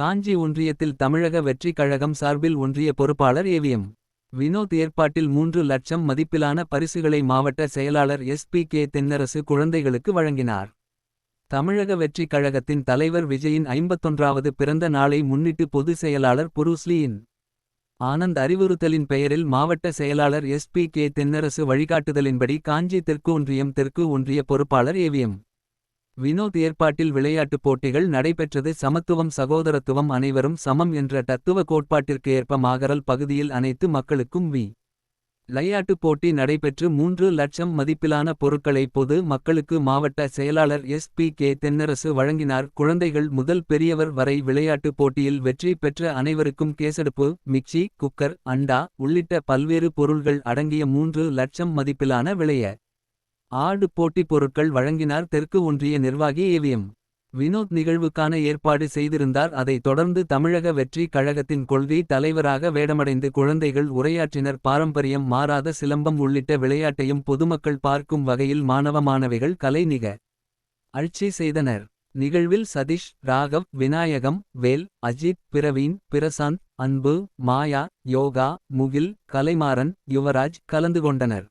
காஞ்சி ஒன்றியத்தில் தமிழக வெற்றி கழகம் சார்பில் ஒன்றிய பொறுப்பாளர் ஏவிஎம். வினோத் ஏற்பாட்டில் மூன்று லட்சம் மதிப்பிலான பரிசுகளை மாவட்ட செயலாளர் எஸ். பி. கே. தென்னரசு குழந்தைகளுக்கு வழங்கினார். தமிழக வெற்றி கழகத்தின் தலைவர் விஜயின் ஐம்பத்தொன்றாவது பிறந்த நாளை முன்னிட்டு பொதுச் செயலாளர் புரூஸ்லியின் ஆனந்த் அறிவுறுத்தலின் பெயரில் மாவட்ட செயலாளர் எஸ். பி. கே. தென்னரசு வழிகாட்டுதலின்படி காஞ்சி தெற்கு ஒன்றியம் தெற்கு ஒன்றிய பொறுப்பாளர் ஏவிஎம். வினோத் ஏற்பாட்டில் விளையாட்டுப் போட்டிகள் நடைபெற்றது சமத்துவம் சகோதரத்துவம் அனைவரும் சமம் என்ற தத்துவ கோட்பாட்டிற்கு ஏற்ப மாகரல் பகுதியில் அனைத்து மக்களுக்கும் வி. விளையாட்டுப் போட்டி நடைபெற்று மூன்று லட்சம் மதிப்பிலான பொருட்களை பொது மக்களுக்கு மாவட்ட செயலாளர் எஸ். பி. கே. தென்னரசு வழங்கினார் குழந்தைகள் முதல் பெரியவர் வரை விளையாட்டுப் போட்டியில் வெற்றி பெற்ற அனைவருக்கும் கேசடுப்பு மிக்சி குக்கர் அண்டா உள்ளிட்ட பல்வேறு பொருள்கள் அடங்கிய மூன்று லட்சம் மதிப்பிலான விளைய ஆடு போட்டிப் பொருட்கள் வழங்கினார் தெற்கு ஒன்றிய நிர்வாகி ஏவிஎம். வினோத் நிகழ்வுக்கான ஏற்பாடு செய்திருந்தார் அதைத் தொடர்ந்து தமிழக வெற்றி கழகத்தின் கொள்கை தலைவராக வேடமடைந்து குழந்தைகள் உரையாற்றினர் பாரம்பரியம் மாறாத சிலம்பம் உள்ளிட்ட விளையாட்டையும் பொதுமக்கள் பார்க்கும் வகையில் மாணவ மாணவிகள் கலை நிக. அழ்ச்சி செய்தனர். நிகழ்வில் சதீஷ் ராகவ் விநாயகம் வேல் அஜித் பிரவீன் பிரசாந்த் அன்பு மாயா யோகா முகில் கலைமாறன் யுவராஜ் கலந்து கொண்டனர்.